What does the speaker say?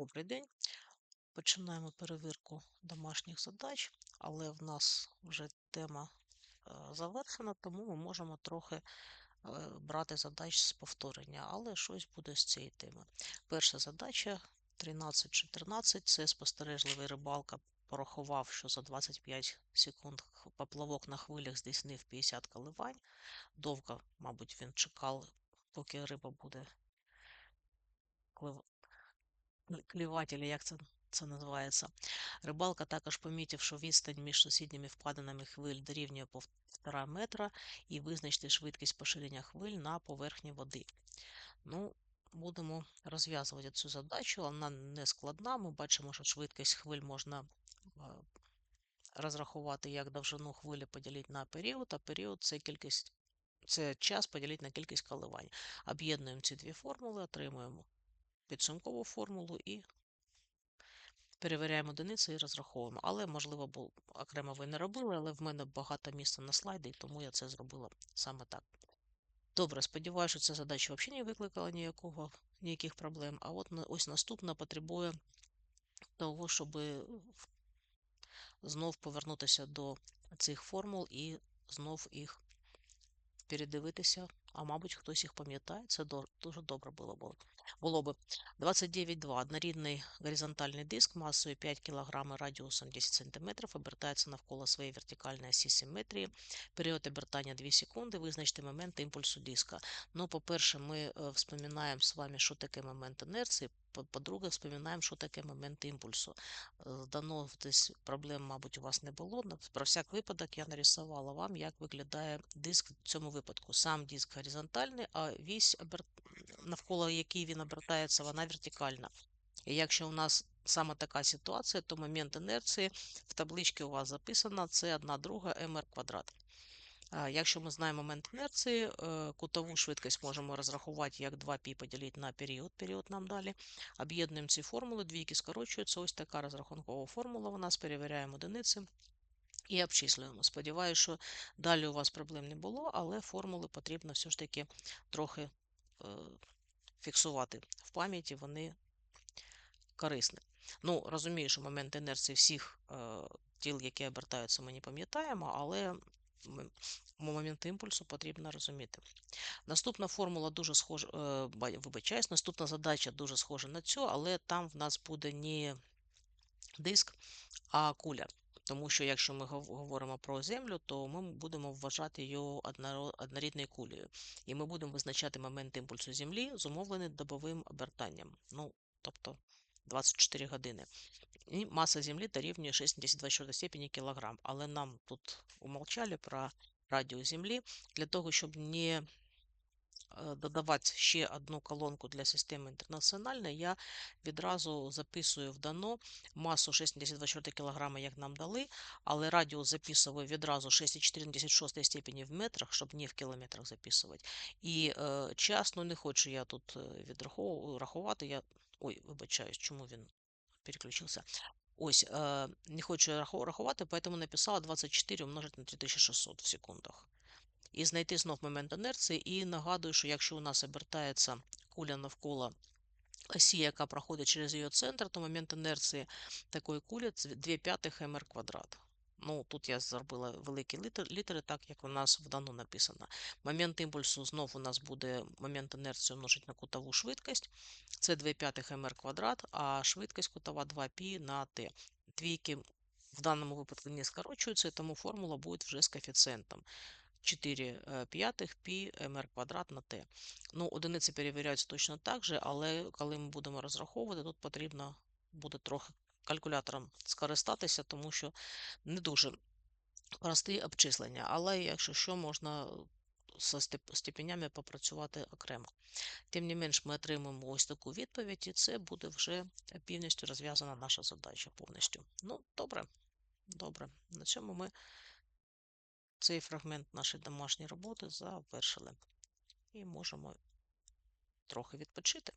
Добрий день. Починаємо перевірку домашніх задач, але в нас вже тема е, завершена, тому ми можемо трохи е, брати задач з повторення, але щось буде з цієї теми. Перша задача 13-14 це спостережливий рибалка порахував, що за 25 секунд поплавок на хвилях здійснив 50 коливань. Довго, мабуть, він чекав, поки риба буде чи як це, це називається. Рибалка також помітив, що відстань між сусідніми впадинами хвиль дорівнює півтора метра і визначити швидкість поширення хвиль на поверхні води. Ну, будемо розв'язувати цю задачу. Вона не складна. Ми бачимо, що швидкість хвиль можна е, розрахувати як довжину хвилі поділити на період, а період це кількість. Це час поділити на кількість коливань. Об'єднуємо ці дві формули, отримуємо підсумкову формулу і перевіряємо одиниці і розраховуємо. Але, можливо, окремо ви не робили, але в мене багато місця на слайді, і тому я це зробила саме так. Добре, сподіваюся, що ця задача взагалі не викликала ніякого, ніяких проблем. А от ось наступна потребує того, щоб знов повернутися до цих формул і знов їх передивитися. А мабуть, хтось їх пам'ятає, це дуже добре було б. Було би 29.2. Однорідний горизонтальний диск масою 5 кг радіусом 10 см обертається навколо своєї вертикальної осі симетрії. Період обертання 2 секунди. Визначте момент імпульсу диска. Ну, по-перше, ми е, вспоминаємо з вами, що таке момент інерції. по- По-друге, вспоминаємо, що таке момент імпульсу. Е, Дано десь проблем, мабуть, у вас не було. Про всяк випадок я нарисувала вам, як виглядає диск в цьому випадку. Сам диск горизонтальний, а вісь, навколо якій він обертається, вона вертикальна. І якщо у нас саме така ситуація, то момент інерції в табличці у вас записано це 1 друга mr квадрат. Якщо ми знаємо момент інерції, е, кутову швидкість можемо розрахувати як 2π поділити на період, період нам далі. Об'єднуємо ці формули, двійки скорочуються. Ось така розрахункова формула у нас, перевіряємо одиниці і обчислюємо. Сподіваюся, що далі у вас проблем не було, але формули потрібно все ж таки трохи е, фіксувати в пам'яті, вони корисні. Ну, розумію, що момент інерції всіх е, тіл, які обертаються, ми не пам'ятаємо, але момент імпульсу потрібно розуміти. Наступна формула дуже схожа, е, вибачаюсь, наступна задача дуже схожа на цю, але там в нас буде не диск, а куля. Тому що якщо ми гов- говоримо про землю, то ми будемо вважати одноро- однорідною кулею. І ми будемо визначати момент імпульсу землі, зумовлений добовим обертанням. Ну, тобто 24 години. І маса землі дорівнює 6,24 степені кілограм. Але нам тут умовчали про радіус землі для того, щоб не додавати ще одну колонку для системи інтернаціональної, я відразу записую в дано масу 6,24 кг, як нам дали, але радіус записую відразу 6,46 степені в метрах, щоб не в кілометрах записувати. І е, час, ну не хочу я тут е, відрахову- рахувати, я... Ой, вибачаюсь, чому він переключився. Ось, е, не хочу рахувати, поэтому написала 24 умножити на 3600 в секундах. І знайти знов момент інерції. І нагадую, що якщо у нас обертається куля навколо осі, яка проходить через її центр, то момент інерції такої кулі це 2 п'ятих МР квадрат. Ну, тут я зробила великі літери, так як у нас в дано написано. Момент імпульсу знов у нас буде момент інерції множить на кутову швидкість. Це 2 п'ятих МР квадрат, а швидкість кутова 2π на Т. Двійки в даному випадку не скорочуються, тому формула буде вже з коефіцієнтом. 4 е, п'ятих пі мр квадрат на t. Ну, одиниці перевіряються точно так же, але коли ми будемо розраховувати, тут потрібно буде трохи калькулятором скористатися, тому що не дуже прості обчислення. Але якщо що, можна степ- степенями попрацювати окремо. Тим не менш, ми отримаємо ось таку відповідь, і це буде вже повністю розв'язана наша задача повністю. Ну, добре, добре. На цьому ми цей фрагмент нашої домашньої роботи завершили. І можемо трохи відпочити.